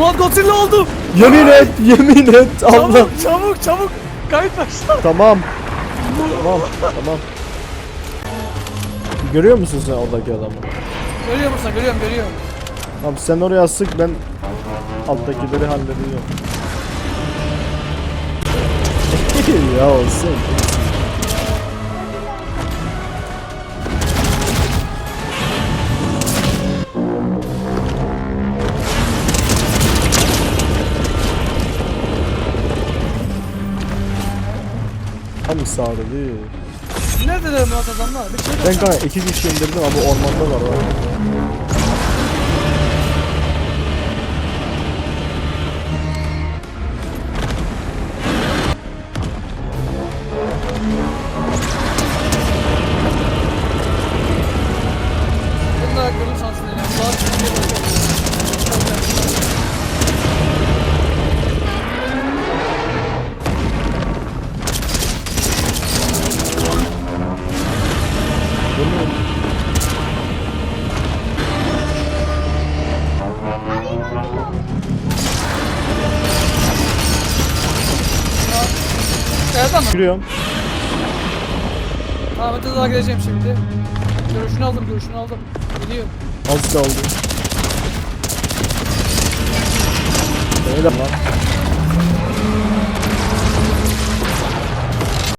Ulan Godzilla oldum. Yemin et, yemin et. Allah. Çabuk çabuk çabuk. Kayıt başla. Tamam. Tamam, tamam. Görüyor musun sen oradaki adamı? Görüyor musun? Görüyorum görüyorum. Tamam sen oraya sık ben alttakileri hallediyorum. ya olsun. Tam sağda değil. Neredeler Murat adamlar? Bir şey Ben kanka iki kişi indirdim ama ormanda var. var. Bunlar görüm şansını yani. Daha çok bir şey. Nereden mi? Yürüyorum. Hadi daha geleceğim şimdi. Görüşünü aldım, görüşünü aldım. Gidiyorum. Az kaldı. Öyle lan.